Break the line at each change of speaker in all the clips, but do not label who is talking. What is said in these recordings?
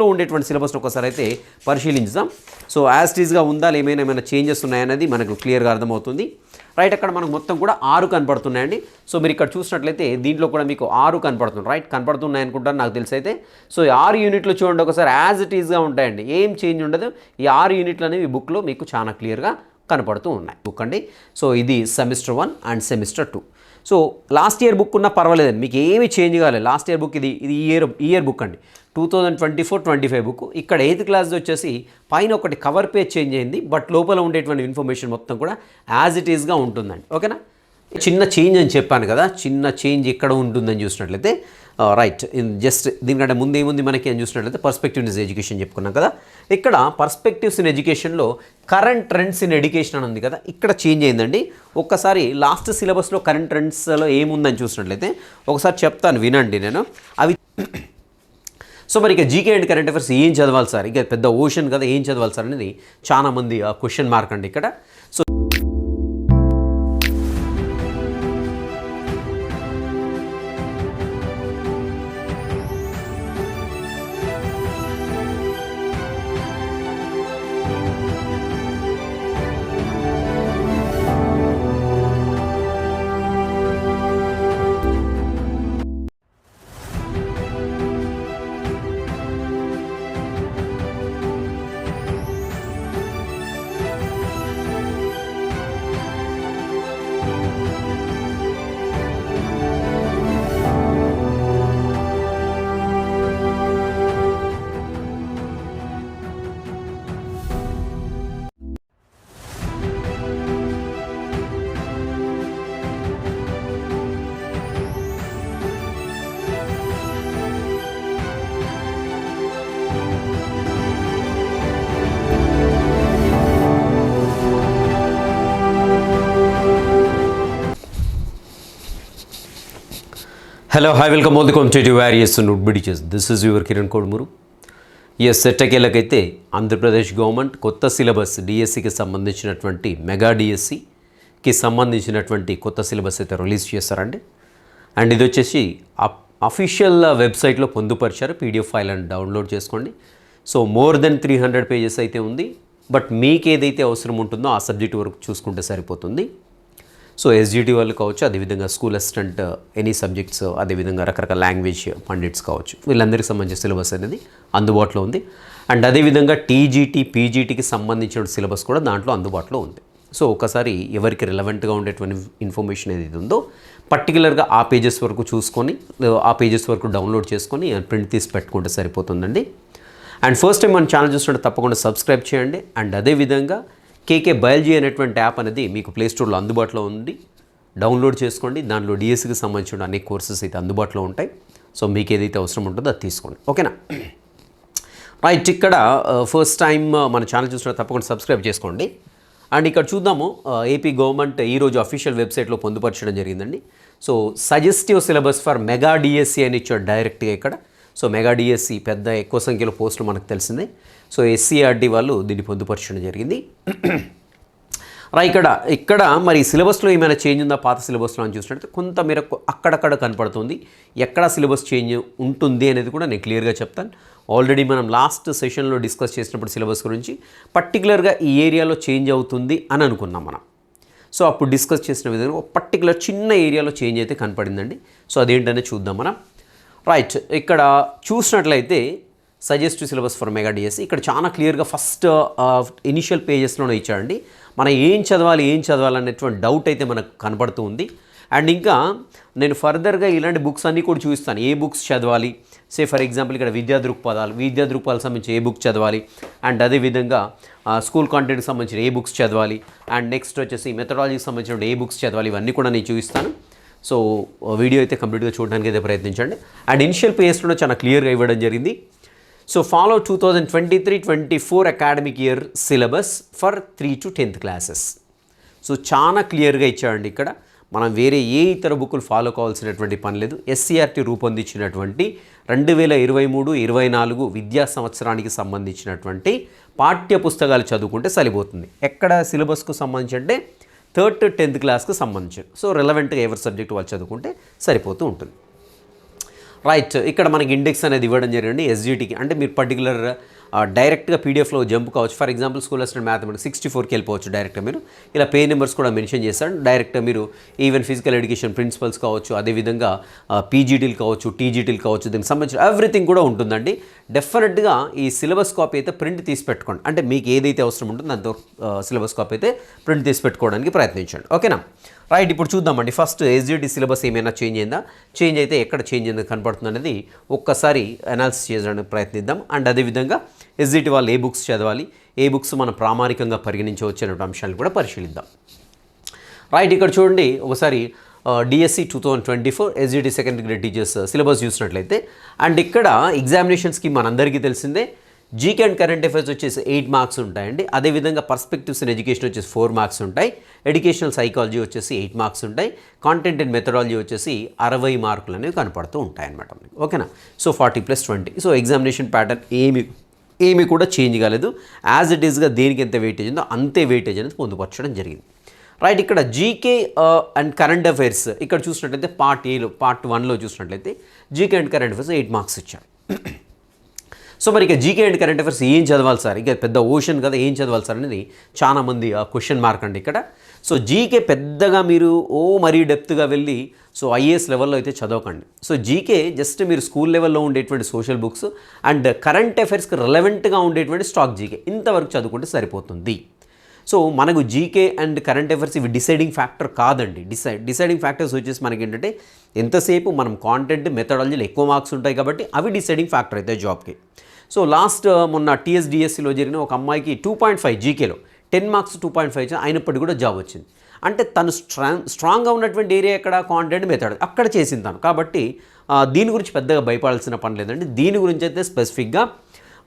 లో ఉండేటువంటి సిలబస్ ఒకసారి అయితే పరిశీలించుదాం. సో యాస్టీజ్గా ఉందా ఏమైనా ఏమైనా చేంజెస్ ఉన్నాయనేది మనకు క్లియర్గా అర్థమవుతుంది. రైట్ అక్కడ మనకు మొత్తం కూడా ఆరు కనపడుతున్నాయండి. సో మీరు ఇక్కడ చూసినట్లయితే దీంట్లో కూడా మీకు ఆరు కనపడుతుంది రైట్ కనపడుతున్నాయి అనుకుంటాను నాకు తెలిసి అయితే. సో ఈ ఆరు యూనిట్లు చూడండి ఒకసారి. యాజ్ ఇట్ ఈస్గా ఉంటాయండి. ఏం చేంజ్ ఉండదు. ఈ ఆరు యూనిట్లు అనేవి బుక్లో మీకు చాలా క్లియర్గా కనపడుతూ ఉన్నాయి. బుక్ అండి. సో ఇది semester one and semester two so last year book ఉన్నా పర్వాలేదండి. మీకు ఏమి చేంజ్ కాలేదు. లాస్ట్ ఇయర్ బుక్ ఇది ఇది ఇయర్ ఇయర్ బుక్ అండి two thousand twenty four twenty five book ఇక్కడ ఎయిత్ క్లాస్ వచ్చేసి పైన ఒకటి కవర్ పేజ్ చేంజ్ అయింది. బట్ లోపల ఉండేటువంటి ఇన్ఫర్మేషన్ మొత్తం కూడా యాజ్ ఇట్ ఈస్గా ఉంటుందండి. ఓకేనా చిన్న చేంజ్ అని చెప్పాను కదా. చిన్న చేంజ్ ఎక్కడ ఉంటుందని చూసినట్లయితే రైట్ జస్ట్ దీనికంటే ముందు ఏముంది మనకి? అని చూసినట్లయితే పర్స్పెక్టివ్ ఇన్ ఎడ్యుకేషన్ చెప్పుకున్నాం కదా. ఇక్కడ పర్స్పెక్టివ్స్ ఇన్ ఎడ్యుకేషన్లో కరెంట్ ట్రెండ్స్ ఇన్ ఎడ్యుకేషన్ అని ఉంది కదా. ఇక్కడ చేంజ్ అయిందండి. ఒక్కసారి లాస్ట్ సిలబస్లో కరెంట్ ట్రెండ్స్లో ఏముందని చూసినట్లయితే ఒకసారి చెప్తాను వినండి నేను. అవి సో మరి ఇక జీకే అండ్ కరెంట్ అఫైర్స్ ఏం చదవాలి సార్? ఇక పెద్ద ఓషన్ కదా ఏం చదవాలి సార్ అనేది చాలా మంది క్వశ్చన్ మార్క్ అండి ఇక్కడ. Hello hi welcome all the competitive warriors would బిడిచెస్ this is your Kiran Kodumuru yes సెట్టకేళ్ళకైతే Andhra Pradesh government కొత్త సిలబస్ డిఎస్సికి సంబంధించినటువంటి మెగా డిఎస్సికి సంబంధించినటువంటి కొత్త సిలబస్ అయితే రిలీజ్ చేస్తారండి అండ్ ఇది వచ్చేసి అఫీషియల్ వెబ్సైట్లో పొందుపరిచారు పీడిఎఫ్ ఫైల్ అని డౌన్లోడ్ చేసుకోండి. So more than three hundred pages అయితే ఉంది. బట్ మీకు ఏదైతే అవసరం ఉంటుందో ఆ సబ్జెక్ట్ వరకు చూసుకుంటే సరిపోతుంది. సో ఎస్జిటి వాళ్ళు కావచ్చు అదేవిధంగా స్కూల్ అసిస్టెంట్ ఎనీ సబ్జెక్ట్స్ అదేవిధంగా రకరకాల లాంగ్వేజ్ పండిట్స్ కావచ్చు. వీళ్ళందరికీ సంబంధించిన సిలబస్ అనేది అందుబాటులో ఉంది. అండ్ అదేవిధంగా టీజీటీ పీజీటీకి సంబంధించిన సిలబస్ కూడా దాంట్లో అందుబాటులో ఉంది. సో ఒకసారి ఎవరికి రిలవెంట్గా ఉండేటువంటి ఇన్ఫర్మేషన్ ఏదైతే ఉందో పర్టికులర్గా ఆ పేజెస్ వరకు చూసుకొని ఆ పేజెస్ వరకు డౌన్లోడ్ చేసుకొని ప్రింట్ తీసి పెట్టుకుంటే సరిపోతుందండి. అండ్ ఫస్ట్ టైం మన ఛానల్ చూస్తుంటే తప్పకుండా సబ్స్క్రైబ్ చేయండి. అండ్ అదేవిధంగా కేకే బయాలజీ అనేటువంటి యాప్ అనేది మీకు ప్లే స్టోర్లో అందుబాటులో ఉంది. డౌన్లోడ్ చేసుకోండి. దాంట్లో డిఎస్సికి సంబంధించిన అనేక కోర్సెస్ అయితే అందుబాటులో ఉంటాయి. సో మీకు ఏదైతే అవసరం ఉంటుందో అది తీసుకోండి. ఓకేనా? రైట్ ఇక్కడ ఫస్ట్ టైం మన ఛానల్ చూసిన తప్పకుండా సబ్స్క్రైబ్ చేసుకోండి. అండ్ ఇక్కడ చూద్దాము ఏపీ గవర్నమెంట్ ఈరోజు అఫీషియల్ వెబ్సైట్లో పొందుపరచడం జరిగిందండి. So suggestive syllabus for mega DSC అని ఇచ్చాడు డైరెక్ట్గా ఇక్కడ. సో మెగా డిఎస్సి పెద్ద ఎక్కువ సంఖ్యలో పోస్టులు మనకు తెలిసిందే. సో ఎస్సీఆర్డి వాళ్ళు దీన్ని పొందుపరచడం జరిగింది. రా ఇక్కడ ఇక్కడ మరి సిలబస్లో ఏమైనా చేంజ్ ఉందా? పాత సిలబస్లో అని చూసినట్టు కొంత మేరకు అక్కడక్కడ కనపడుతుంది. ఎక్కడ సిలబస్ చేంజ్ ఉంటుంది అనేది కూడా నేను క్లియర్గా చెప్తాను. ఆల్రెడీ మనం లాస్ట్ సెషన్లో డిస్కస్ చేసినప్పుడు సిలబస్ గురించి పర్టికులర్గా ఈ ఏరియాలో చేంజ్ అవుతుంది అని అనుకున్నాం మనం. సో అప్పుడు డిస్కస్ చేసిన విధంగా ఒక పర్టికులర్ చిన్న ఏరియాలో చేంజ్ అయితే కనపడిందండి. సో అదేంటనే చూద్దాం మనం. రైట్ ఇక్కడ చూసినట్లయితే suggestive syllabus for mega DSC ఇక్కడ చాలా క్లియర్గా ఫస్ట్ ఇనిషియల్ పేజెస్లోనే ఇచ్చాడండి. మనం ఏం చదవాలి ఏం చదవాలి అనేటువంటి డౌట్ అయితే మనకు కనపడుతూ ఉంది. అండ్ ఇంకా నేను ఫర్దర్గా ఇలాంటి బుక్స్ అన్నీ కూడా చూపిస్తాను. ఏ బుక్స్ చదవాలి? సే ఫర్ ఎగ్జాంపుల్ ఇక్కడ విద్యా దృక్పథాలు విద్యా దృక్పథాలకు సంబంధించి ఏ బుక్ చదవాలి? అండ్ అదేవిధంగా స్కూల్ కాంటెంట్కి సంబంధించిన ఏ బుక్స్ చదవాలి? అండ్ నెక్స్ట్ వచ్చేసి మెథడాలజీకి సంబంధించిన ఏ బుక్స్ చదవాలి? ఇవన్నీ కూడా నేను చూపిస్తాను. సో వీడియో uh, అయితే కంప్లీట్గా చూడడానికి అయితే ప్రయత్నించండి. అండ్ ఇనిషియల్ పేజ్లో చాలా క్లియర్గా ఇవ్వడం జరిగింది. So follow two thousand twenty three twenty four academic year syllabus for three to tenth classes so చాలా క్లియర్గా ఇచ్చాడండి ఇక్కడ. మనం వేరే ఏ ఇతర బుక్కులు ఫాలో కావాల్సినటువంటి పని లేదు. ఎస్సీఆర్టీ రూపొందించినటువంటి రెండు వేల ఇరవై మూడు ఇరవై నాలుగు విద్యా సంవత్సరానికి సంబంధించినటువంటి పాఠ్య పుస్తకాలు చదువుకుంటే సరిపోతుంది. ఎక్కడ సిలబస్కు సంబంధించి అంటే థర్డ్ టెన్త్ క్లాస్కి సంబంధించి. సో రిలవెంట్గా ఎవరి సబ్జెక్ట్ వాళ్ళు చదువుకుంటే సరిపోతూ ఉంటుంది. రైట్ ఇక్కడ మనకి ఇండెక్స్ అనేది ఇవ్వడం జరిగింది ఎస్జిటికి అంటే మీరు పర్టికులర్ డైరెక్ట్గా పీడిఎఫ్లో జంప్ కావచ్చు. For example school assistant mathematics sixty ఫోర్కి వెళ్ళిపోవచ్చు డైరెక్ట్గా మీరు. ఇలా పే నెంబర్స్ కూడా మెన్షన్ చేస్తాను డైరెక్ట్గా మీరు ఈవెన్ ఫిజికల్ ఎడ్యుకేషన్ ప్రిన్సిపల్స్ కావచ్చు అదేవిధంగా పీజీటీలు కావచ్చు టీజీటీలు కావచ్చు దీనికి సంబంధించిన ఎవ్రీథింగ్ కూడా ఉంటుందండి. డెఫినెట్గా ఈ సిలబస్ కాపీ అయితే ప్రింట్ తీసి పెట్టుకోండి. అంటే మీకు ఏదైతే అవసరం ఉంటుందో దాంతో సిలబస్ కాపీ అయితే ప్రింట్ తీసి పెట్టుకోవడానికి ప్రయత్నించండి. ఓకేనా? రైట్ ఇప్పుడు చూద్దామండి. ఫస్ట్ ఎస్జిటి సిలబస్ ఏమైనా చేంజ్ అయిందా? చేంజ్ అయితే ఎక్కడ చేంజ్ అయింది కనపడుతుంది అనేది ఒక్కసారి అనాలిసిస్ చేయడానికి ప్రయత్నిద్దాం. అండ్ అదేవిధంగా ఎస్జిటి వాళ్ళు ఏ బుక్స్ చదవాలి? ఏ బుక్స్ మనం ప్రామాణికంగా పరిగణించవచ్చు అనే అంశాలను కూడా పరిశీలిద్దాం. రైట్ ఇక్కడ చూడండి. ఒకసారి DSC two thousand twenty four SGT second grade teachers syllabus చూసినట్లయితే అండ్ ఇక్కడ ఎగ్జామినేషన్స్కి మనందరికీ తెలిసిందే. జీకే అండ్ కరెంట్ అఫైర్స్ వచ్చేసి ఎయిట్ మార్క్స్ ఉంటాయండి. అదేవిధంగా పర్స్పెక్టివ్స్ ఇన్ ఎడ్యుకేషన్ వచ్చేసి ఫోర్ మార్క్స్ ఉంటాయి. ఎడ్యుకేషనల్ సైకాలజీ వచ్చేసి ఎయిట్ మార్క్స్ ఉంటాయి. కాంటెంట్ అండ్ మెథడాలజీ వచ్చేసి అరవై మార్కులు అనేవి కనపడుతూ ఉంటాయన్నమాట ఓకేనా so forty plus twenty so examination pattern ఏమి ఏమి కూడా చేంజ్ కాలేదు. యాజ్ ఇట్ ఈస్గా దేనికి ఎంత వెయిటేజ్ ఉందో అంతే వెయిటేజ్ అనేది పొందుపరచడం జరిగింది. రైట్ ఇక్కడ జీకే అండ్ కరెంట్ అఫైర్స్ ఇక్కడ చూసినట్లయితే పార్ట్ ఏలో పార్ట్ వన్లో చూసినట్లయితే GK and current affairs eight marks ఇచ్చారు. సో మరి ఇక జీకే అండ్ కరెంట్ అఫైర్స్ ఏం చదవాలి సార్? ఇక పెద్ద ఓషన్ కదా ఏం చదవాలి సార్ అనేది చాలామంది క్వశ్చన్ మార్క్ అండి ఇక్కడ. సో జీకే పెద్దగా మీరు ఓ మరీ డెప్త్గా వెళ్ళి సో ఐఏఎస్ లెవెల్లో అయితే చదవకండి. సో జీకే జస్ట్ మీరు స్కూల్ లెవెల్లో ఉండేటువంటి సోషల్ బుక్స్ అండ్ కరెంట్ అఫైర్స్కి రెలవెంట్గా ఉండేటువంటి స్టాక్ జీకే ఇంతవరకు చదువుకుంటే సరిపోతుంది. సో మనకు జీకే అండ్ కరెంట్ అఫైర్స్ ఇవి డిసైడింగ్ ఫ్యాక్టర్ కాదండి. డిసైడ్ డిసైడింగ్ ఫ్యాక్టర్స్ వచ్చేసి మనకి ఏంటంటే ఎంతసేపు మనం కాంటెంట్ మెథడాలజీలో ఎక్కువ మార్క్స్ ఉంటాయి కాబట్టి అవి డిసైడింగ్ ఫ్యాక్టర్ అయితే జాబ్కి. సో లాస్ట్ మొన్న టీఎస్డిఎస్సిలో జరిగిన ఒక అమ్మాయికి two point five జీకేలో ten marks two point five అయినప్పటికీ కూడా జాబ్ వచ్చింది. అంటే తను స్ట్రాంగ్ స్ట్రాంగ్గా ఉన్నటువంటి ఏరియా ఎక్కడ? కాంటెంట్ మెథడ్ అక్కడ చేసింది తను. కాబట్టి దీని గురించి పెద్దగా భయపడాల్సిన పని లేదండి. దీని గురించి అయితే స్పెసిఫిక్గా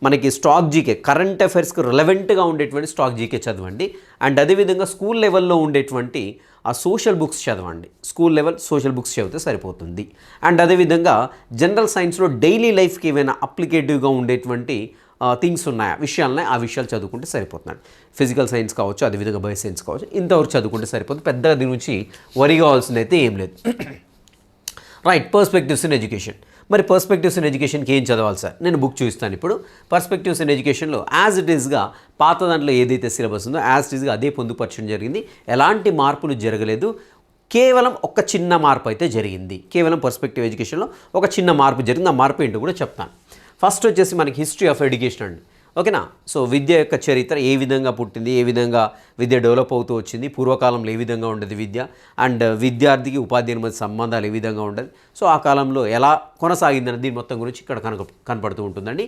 మనకి స్టాక్ జీకే కరెంట్ అఫైర్స్కి రిలవెంట్గా ఉండేటువంటి స్టాక్ జీకే చదవండి. అండ్ అదేవిధంగా స్కూల్ లెవెల్లో ఉండేటువంటి ఆ సోషల్ బుక్స్ చదవండి. స్కూల్ లెవెల్ సోషల్ బుక్స్ చదివితే సరిపోతుంది. అండ్ అదేవిధంగా జనరల్ సైన్స్లో డైలీ లైఫ్కి ఏమైనా అప్లికేటివ్గా ఉండేటువంటి థింగ్స్ ఉన్నాయా? విషయాలని ఆ విషయాలు చదువుకుంటే సరిపోతున్నాడు ఫిజికల్ సైన్స్ కావచ్చు అదేవిధంగా బయో సైన్స్ కావచ్చు ఇంతవరకు చదువుకుంటే సరిపోతుంది. పెద్దగా దీని నుంచి వరి కావాల్సింది అయితే ఏం లేదు. రైట్ పర్స్పెక్టివ్స్ ఇన్ ఎడ్యుకేషన్ మరి పర్స్పెక్టివ్స్ ఇన్ ఎడ్యుకేషన్కి ఏం చదవాలి సార్ నేను బుక్ చూస్తాను ఇప్పుడు. పర్స్పెక్టివ్స్ ఇన్ ఎడ్యుకేషన్లో యాజ్ ఇట్ ఈస్గా పాత దాంట్లో ఏదైతే సిలబస్ ఉందో యాజ్ ఇట్ ఈస్గా అదే పొందుపరచడం జరిగింది. ఎలాంటి మార్పులు జరగలేదు. కేవలం ఒక చిన్న మార్పు అయితే జరిగింది. కేవలం పర్స్పెక్టివ్ ఎడ్యుకేషన్లో ఒక చిన్న మార్పు జరిగింది. ఆ మార్పు ఏంటో కూడా చెప్తాను. ఫస్ట్ వచ్చేసి మనకి హిస్టరీ ఆఫ్ ఎడ్యుకేషన్ అండి. ఓకేనా? సో విద్య యొక్క చరిత్ర ఏ విధంగా పుట్టింది? ఏ విధంగా విద్య డెవలప్ అవుతూ వచ్చింది? పూర్వకాలంలో ఏ విధంగా ఉండేది విద్య? అండ్ విద్యార్థికి ఉపాధ్యాయుని మధ్య సంబంధాలు ఏ విధంగా ఉండేది? సో ఆ కాలంలో ఎలా కొనసాగిందని దీని మొత్తం గురించి ఇక్కడ కనక కనపడుతూ ఉంటుందండి.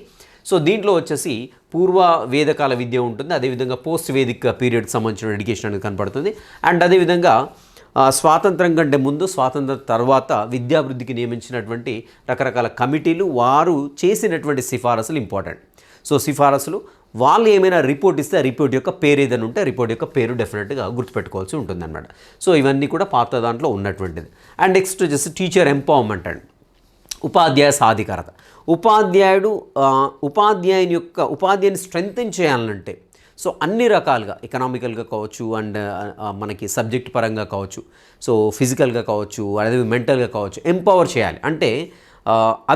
సో దీంట్లో వచ్చేసి పూర్వ వేదకాల విద్య ఉంటుంది. అదేవిధంగా పోస్ట్ వేదిక పీరియడ్కి సంబంధించిన ఎడ్యుకేషన్ అనేది కనపడుతుంది. అండ్ అదేవిధంగా స్వాతంత్రం కంటే ముందు స్వాతంత్రం తర్వాత విద్యాభివృద్ధికి నియమించినటువంటి రకరకాల కమిటీలు వారు చేసినటువంటి సిఫారసులు ఇంపార్టెంట్. సో సిఫారసులు వాళ్ళు ఏమైనా రిపోర్ట్ ఇస్తే ఆ రిపోర్ట్ యొక్క పేరు ఏదైనా ఉంటే రిపోర్ట్ యొక్క పేరు డెఫినెట్గా గుర్తుపెట్టుకోవాల్సి ఉంటుందన్నమాట. సో ఇవన్నీ కూడా పాత దాంట్లో ఉన్నటువంటిది. అండ్ నెక్స్ట్ వచ్చేసి టీచర్ ఎంపవర్మెంట్ అండి ఉపాధ్యాయ సాధికారత. ఉపాధ్యాయుడు ఉపాధ్యాయుని యొక్క ఉపాధ్యాయుని స్ట్రెంగ్తెన్ చేయాలంటే సో అన్ని రకాలుగా ఎకనామికల్గా కావచ్చు అండ్ మనకి సబ్జెక్ట్ పరంగా కావచ్చు సో ఫిజికల్గా కావచ్చు అదే మెంటల్గా కావచ్చు ఎంపవర్ చేయాలి. అంటే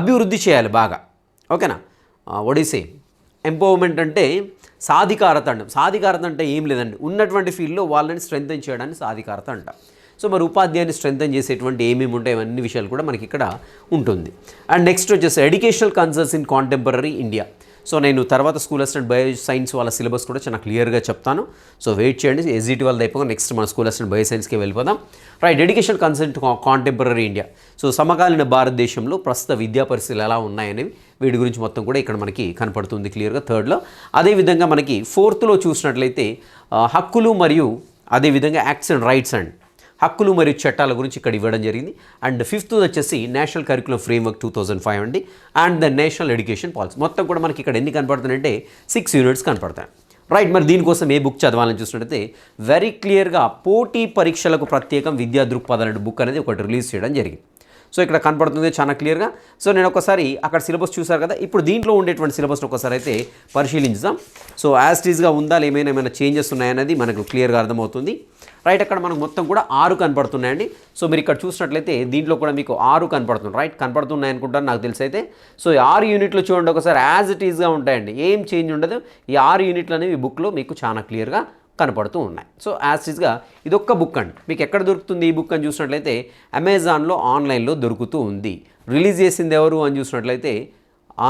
అభివృద్ధి చేయాలి బాగా. ఓకేనా? ఒడిసే ఎంపవర్మెంట్ అంటే సాధికారత అంటాం సాధికారత అంటే ఏం లేదండి. ఉన్నటువంటి ఫీల్డ్లో వాళ్ళని స్ట్రెంగ్తన్ చేయడానికి సాధికారత అంట సో మరి ఉపాధ్యాయుని స్ట్రెంగ్తన్ చేసేటువంటి ఏమేమి ఉంటాయి? అన్ని విషయాలు కూడా మనకి ఇక్కడ ఉంటుంది. అండ్ నెక్స్ట్ వచ్చేసి educational concerns in contemporary India. So నేను తర్వాత స్కూల్ అసిస్టెంట్ బయో సైన్స్ వాళ్ళ సిలబస్ కూడా చాలా క్లియర్గా చెప్తాను. సో వెయిట్ చేయండి. ఎస్జిటి వాళ్ళది అయిపోయి నెక్స్ట్ మన స్కూల్ అసిస్టెంట్ బయో సైన్స్కి వెళ్ళిపోదాం right education concerns contemporary India so సమకాలీన భారతదేశంలో ప్రస్తుత విద్యా పరిస్థితులు ఎలా ఉన్నాయనేవి వీటి గురించి మొత్తం కూడా ఇక్కడ మనకి కనపడుతుంది క్లియర్గా థర్డ్లో అదేవిధంగా మనకి ఫోర్త్లో చూసినట్లయితే హక్కులు మరియు అదేవిధంగా యాక్ట్స్ అండ్ రైట్స్ అండ్ హక్కులు మరియు చట్టాల గురించి ఇక్కడ ఇవ్వడం జరిగింది. అండ్ ఫిఫ్త్ వచ్చేసి national curriculum framework two thousand five అండి. And the national education policy. మొత్తం కూడా మనకి ఇక్కడ ఎన్ని కనపడుతున్నాయంటే సిక్స్ యూనిట్స్ కనపడతాయి. రైట్ మరి దీనికోసం ఏ బుక్ చదవాలని చూసినట్టయితే వెరీ క్లియర్గా పోటీ పరీక్షలకు ప్రత్యేకం విద్యా దృక్పథాల బుక్ అనేది ఒకటి రిలీజ్ చేయడం జరిగింది. సో ఇక్కడ కనపడుతుంది చాలా క్లియర్గా. సో నేను ఒకసారి అక్కడ సిలబస్ చూసారు కదా ఇప్పుడు దీంట్లో ఉండేటువంటి సిలబస్ని ఒకసారి అయితే పరిశీలించుదాం. సో యాస్టీజ్గా ఉందా ఏమైనా ఏమైనా చేంజెస్ ఉన్నాయనేది మనకు క్లియర్గా అర్థమవుతుంది. రైట్ అక్కడ మనకు మొత్తం కూడా ఆరు కనపడుతున్నాయండి. సో మీరు ఇక్కడ చూసినట్లయితే దీంట్లో కూడా మీకు ఆరు కనపడుతుంది రైట్ కనపడుతున్నాయి అనుకుంటాను నాకు తెలిసి అయితే. సో ఈ ఆరు యూనిట్లు చూడండి ఒకసారి యాజ్ ఇట్ ఈజ్గా ఉంటాయండి. ఏం చేంజ్ ఉండదు. ఈ ఆరు యూనిట్లు అనేవి బుక్లో మీకు చాలా క్లియర్గా కనపడుతూ ఉన్నాయి. సో యాజ్ ఇదొక్క బుక్ అండి. మీకు ఎక్కడ దొరుకుతుంది ఈ బుక్ అని చూసినట్లయితే అమెజాన్లో ఆన్లైన్లో దొరుకుతూ ఉంది. రిలీజ్ చేసింది ఎవరు అని చూసినట్లయితే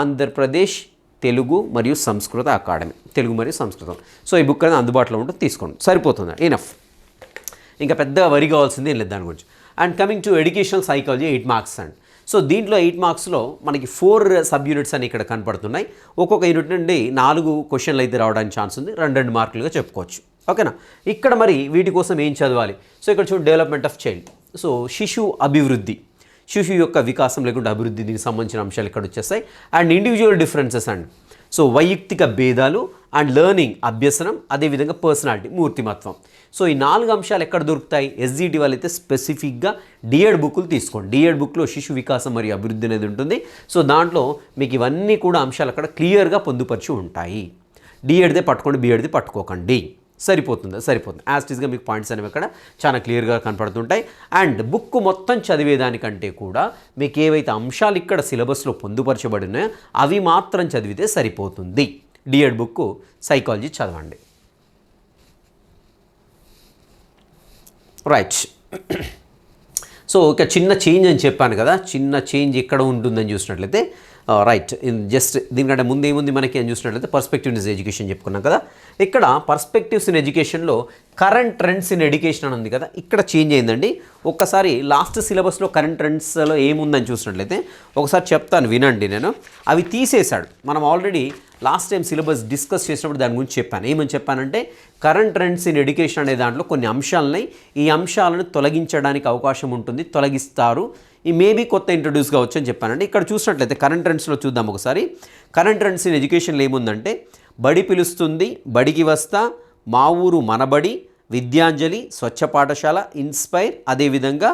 ఆంధ్రప్రదేశ్ తెలుగు మరియు సంస్కృత అకాడమీ తెలుగు మరియు సంస్కృతం సో ఈ బుక్ అనేది అందుబాటులో ఉంటుంది తీసుకోండి. సరిపోతుంది ఇనఫ్ ఇంకా పెద్దగా వరి కావాల్సింది ఏం లేదు దాని గురించి. And coming to educational psychology eight marks and. So దీంట్లో ఎయిట్ మార్క్స్లో మనకి ఫోర్ సబ్ యూనిట్స్ అని ఇక్కడ కనపడుతున్నాయి. ఒక్కొక్క యూనిట్ నుండి నాలుగు క్వశ్చన్లు అయితే రావడానికి ఛాన్స్ ఉంది. రెండు రెండు మార్కులుగా చెప్పుకోవచ్చు. ఓకేనా? ఇక్కడ మరి వీటి కోసం ఏం చదవాలి? సో ఇక్కడ చూడండి డెవలప్మెంట్ ఆఫ్ చైల్డ్ సో శిశు అభివృద్ధి. శిశు యొక్క వికాసం లేకుండా అభివృద్ధి దీనికి సంబంధించిన అంశాలు ఇక్కడ వచ్చేస్తాయి. And individual differences and so వైయక్తిక భేదాలు అండ్ లెర్నింగ్ అభ్యసనం అదేవిధంగా పర్సనాలిటీ మూర్తిమత్వం. సో ఈ నాలుగు అంశాలు ఎక్కడ దొరుకుతాయి? ఎస్జిటి వాళ్ళైతే స్పెసిఫిక్గా డిఎడ్ బుక్లు తీసుకోండి. డిఎడ్ బుక్లో శిశు వికాసం మరియు అభివృద్ధి అనేది ఉంటుంది. సో దాంట్లో మీకు ఇవన్నీ కూడా అంశాలు అక్కడ క్లియర్గా పొందుపరిచి ఉంటాయి. డిఎడ్దే పట్టుకోండి బిఎడ్ది పట్టుకోకండి. సరిపోతుంది? సరిపోతుంది. యాస్టీస్గా మీకు పాయింట్స్ అనేవి అక్కడ చాలా క్లియర్గా కనపడుతుంటాయి. అండ్ బుక్ మొత్తం చదివేదానికంటే కూడా మీకు ఏవైతే అంశాలు ఇక్కడ సిలబస్లో పొందుపరచబడి ఉన్నాయో అవి మాత్రం చదివితే సరిపోతుంది. డిఎడ్ బుక్ సైకాలజీ చదవండి. రైట్ సో ఒక చిన్న చేంజ్ అని చెప్పాను కదా. చిన్న చేంజ్ ఎక్కడ ఉంటుందని చూసినట్లయితే రైట్ జస్ట్ దీనికంటే ముందు ఏముంది మనకి అని చూసినట్లయితే పర్స్పెక్టివ్ ఇన్ ఎడ్యుకేషన్ చెప్పుకున్నాం కదా. ఇక్కడ పర్స్పెక్టివ్స్ ఇన్ ఎడ్యుకేషన్లో కరెంట్ ట్రెండ్స్ ఇన్ ఎడ్యుకేషన్ అని ఉంది కదా. ఇక్కడ చేంజ్ అయిందండి. ఒక్కసారి లాస్ట్ సిలబస్లో కరెంట్ ట్రెండ్స్లో ఏముందని చూసినట్లయితే ఒకసారి చెప్తాను వినండి నేను. అవి తీసేశాడు. మనం already last time syllabus discuss చేసినప్పుడు దాని గురించి చెప్పాను. ఏమని చెప్పానంటే కరెంట్ ట్రెండ్స్ ఇన్ ఎడ్యుకేషన్ అనే దాంట్లో కొన్ని అంశాలని ఈ అంశాలను తొలగించడానికి అవకాశం ఉంటుంది. తొలగిస్తారు. ఈ మేబీ కొత్త ఇంట్రడ్యూస్ కావచ్చు అని చెప్పానండి. ఇక్కడ చూసినట్లయితే కరెంట్ ట్రెండ్స్లో చూద్దాం ఒకసారి. కరెంట్ ట్రెండ్స్ ఇన్ ఎడ్యుకేషన్లో ఏముందంటే బడి పిలుస్తుంది బడికి వస్తా మా ఊరు మనబడి విద్యాంజలి స్వచ్ఛ పాఠశాల ఇన్స్పైర్ అదేవిధంగా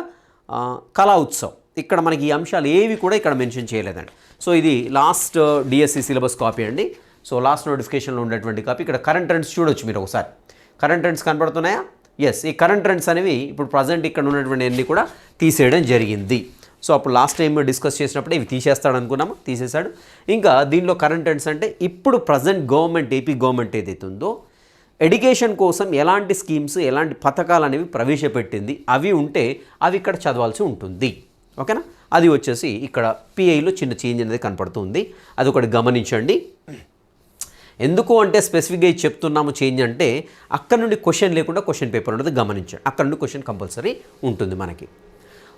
కళా ఉత్సవం. ఇక్కడ మనకి ఈ అంశాలు ఏవి కూడా ఇక్కడ మెన్షన్ చేయలేదండి. సో ఇది లాస్ట్ డిఎస్సి సిలబస్ కాపీ అండి. సో లాస్ట్ నోటిఫికేషన్లో ఉండేటువంటి కాపీ ఇక్కడ కరెంట్ ట్రెండ్స్ చూడొచ్చు మీరు ఒకసారి. కరెంట్ ట్రెండ్స్ కనపడుతున్నాయా? ఎస్ ఈ కరెంట్ ట్రెండ్స్ అనేవి ఇప్పుడు ప్రజెంట్ ఇక్కడ ఉన్నటువంటి అన్ని కూడా తీసేయడం జరిగింది. సో అప్పుడు లాస్ట్ టైం డిస్కస్ చేసినప్పుడు ఇవి తీసేస్తాడు అనుకున్నాము తీసేశాడు. ఇంకా దీనిలో కరెంట్ ఎండ్స్ అంటే ఇప్పుడు ప్రజెంట్ గవర్నమెంట్ ఏపీ గవర్నమెంట్ ఏదైతే ఉందో ఎడ్యుకేషన్ కోసం ఎలాంటి స్కీమ్స్ ఎలాంటి పథకాలు అనేవి ప్రవేశపెట్టింది. అవి ఉంటే అవి ఇక్కడ చదవాల్సి ఉంటుంది. ఓకేనా? అది వచ్చేసి ఇక్కడ పిఐలో చిన్న చేంజ్ అనేది కనపడుతుంది. అది ఒకటి గమనించండి. ఎందుకు అంటే స్పెసిఫిక్గా చెప్తున్నాము చేంజ్ అంటే అక్కడ నుండి క్వశ్చన్ లేకుండా క్వశ్చన్ పేపర్ ఉంటుంది గమనించండి. అక్కడ నుండి క్వశ్చన్ కంపల్సరీ ఉంటుంది మనకి.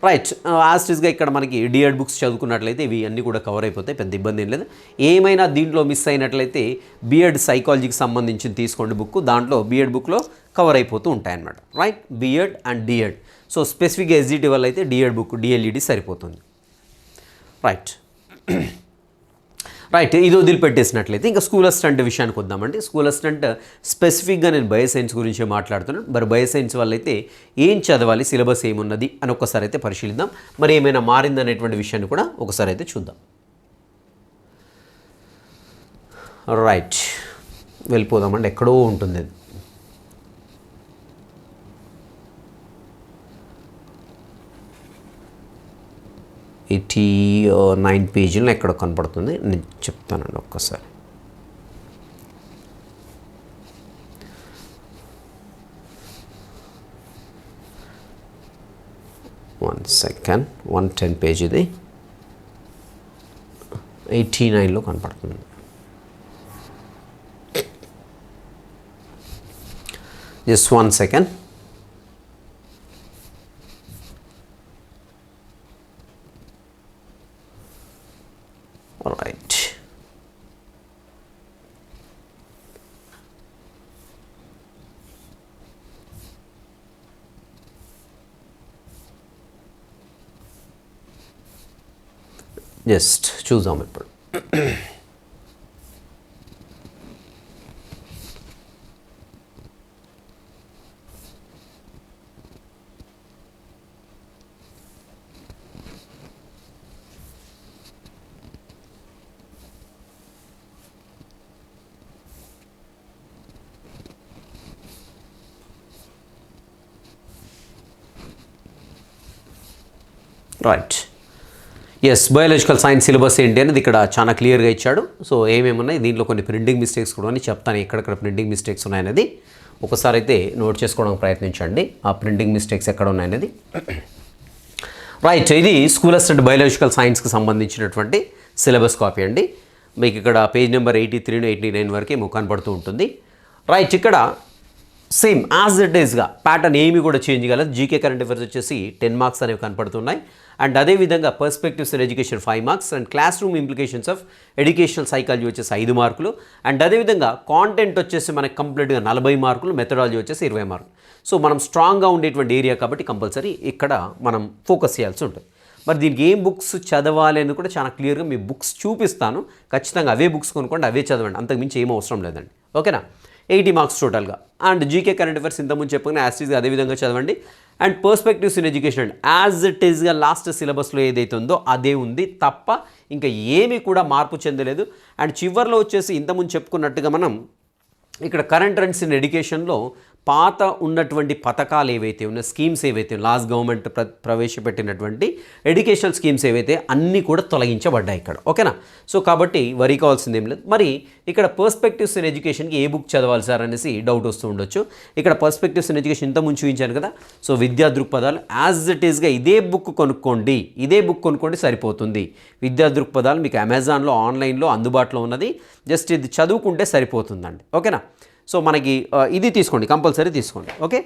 రైట్ యాస్టిస్గా uh, ఇక్కడ మనకి డిఎడ్ బుక్స్ చదువుకున్నట్లయితే ఇవి అన్నీ కూడా కవర్ అయిపోతాయి పెద్ద ఇబ్బంది ఏం లేదు. ఏమైనా దీంట్లో మిస్ అయినట్లయితే బిఎడ్ సైకాలజీకి సంబంధించి తీసుకోండి బుక్ దాంట్లో బిఎడ్ బుక్లో కవర్ అయిపోతూ ఉంటాయి అన్నమాట right BEd and DEd so స్పెసిఫిక్గా ఎస్జిటి వల్ల అయితే డిఎడ్ బుక్ డిఎల్ఈడి సరిపోతుంది. రైట్ రైట్ ఇది వదిలిపెట్టేసినట్లయితే ఇంకా స్కూల్ అసిస్టెంట్ విషయానికి వద్దామండి. స్కూల్ అసిస్టెంట్ స్పెసిఫిక్గా నేను బయోసైన్స్ గురించి మాట్లాడుతున్నాను. మరి బయోసైన్స్ వల్ల అయితే ఏం చదవాలి సిలబస్ ఏమున్నది అని ఒకసారి అయితే పరిశీలిద్దాం. మరి ఏమైనా మారిందనేటువంటి విషయాన్ని కూడా ఒకసారి అయితే చూద్దాం. రైట్ వెళ్ళిపోదామండి. ఎక్కడో ఉంటుంది అది. ఎయిటీ నైన్ పేజీలో ఎక్కడ కనపడుతుంది? నేను చెప్తానండి ఒక్కసారి. వన్ సెకండ్ వన్ టెన్ పేజీది ఇది. ఎయిటీ నైన్లో కనపడుతుంది. Just one second right just చూద్దాం ఇప్పుడు right yes biological science syllabus ఏంటి అనేది ఇక్కడ చాలా క్లియర్గా ఇచ్చాడు. సో ఏమేమి ఉన్నాయి దీంట్లో కొన్ని ప్రింటింగ్ మిస్టేక్స్ కూడా అని చెప్తాను ఎక్కడెక్కడ ప్రింటింగ్ మిస్టేక్స్ ఉన్నాయనేది. ఒకసారి అయితే నోట్ చేసుకోవడానికి ప్రయత్నించండి. ఆ ప్రింటింగ్ మిస్టేక్స్ ఎక్కడ ఉన్నాయనేది. రైట్ ఇది స్కూల్ అసిస్టెంట్ బయాలజికల్ సైన్స్కి సంబంధించినటువంటి సిలబస్ కాపీ అండి. మీకు ఇక్కడ page number eighty three eighty nine వరకే మీకు కనపడుతూ ఉంటుంది. రైట్ ఇక్కడ సేమ్ యాజ్ ఇట్ ఈస్గా ప్యాటర్న్ ఏమి కూడా చేంజ్ కాలేదు. జీకే కరెంట్ అఫేర్స్ వచ్చేసి టెన్ మార్క్స్ అనేవి కనపడుతున్నాయి. అండ్ అదేవిధంగా perspectives in education five marks and classroom implications of educational psychology వచ్చేసి ఐదు మార్కులు. అండ్ అదేవిధంగా కాంటెంట్ వచ్చేసి మనకి కంప్లీట్గా నలభై మార్కులు మెథడాలజీ వచ్చేసి ఇరవై మార్కులు. సో మనం స్ట్రాంగ్గా ఉండేటువంటి ఏరియా కాబట్టి కంపల్సరీ ఇక్కడ మనం ఫోకస్ చేయాల్సి ఉంటుంది. మరి దీనికి ఏం బుక్స్ చదవాలి అని కూడా చాలా క్లియర్గా మీ బుక్స్ చూపిస్తాను. ఖచ్చితంగా అవే బుక్స్ కొనుక్కోండి అవే చదవండి. అంతకు మించి ఏం అవసరం లేదండి. ఓకేనా? ఎయిటీ మార్క్స్ టోటల్గా అండ్ జీకే కరెంట్ అఫేర్స్ ఇంతకుముందు చెప్పగానే యాస్టీస్గా అదే విధంగా చదవండి. And perspectives in education and as it ఈస్గా లాస్ట్ సిలబస్లో ఏదైతే ఉందో అదే ఉంది తప్ప ఇంకా ఏమీ కూడా మార్పు చెందలేదు. అండ్ చివరిలో వచ్చేసి ఇంతకుముందు చెప్పుకున్నట్టుగా మనం ఇక్కడ కరెంట్ ట్రెండ్స్ ఇన్ ఎడ్యుకేషన్లో పాత ఉన్నటువంటి పథకాలు ఏవైతే ఉన్నాయో స్కీమ్స్ ఏవైతే లాస్ట్ గవర్నమెంట్ ప్ర ప్రవేశపెట్టినటువంటి ఎడ్యుకేషనల్ స్కీమ్స్ ఏవైతే అన్నీ కూడా తొలగించబడ్డాయి ఇక్కడ. ఓకేనా? సో కాబట్టి వరి కావాల్సింది ఏం లేదు. మరి ఇక్కడ పర్స్పెక్టివ్స్ ఇన్ ఎడ్యుకేషన్కి ఏ బుక్ చదవాలి సార్ అనేసి డౌట్ వస్తూ ఉండొచ్చు. ఇక్కడ పర్స్పెక్టివ్స్ ఇన్ ఎడ్యుకేషన్ ఇంత ముందు చూపించాను కదా. సో విద్యా దృక్పథాలు యాజ్ ఇట్ ఈస్గా ఇదే బుక్ కొనుక్కోండి. ఇదే బుక్ కొనుక్కోండి సరిపోతుంది. విద్యా దృక్పథాలు మీకు అమెజాన్లో ఆన్లైన్లో అందుబాటులో ఉన్నది. జస్ట్ ఇది చదువుకుంటే సరిపోతుందండి. ఓకేనా? సో మనకి ఇది తీసుకోండి కంపల్సరీ తీసుకోండి ఓకే?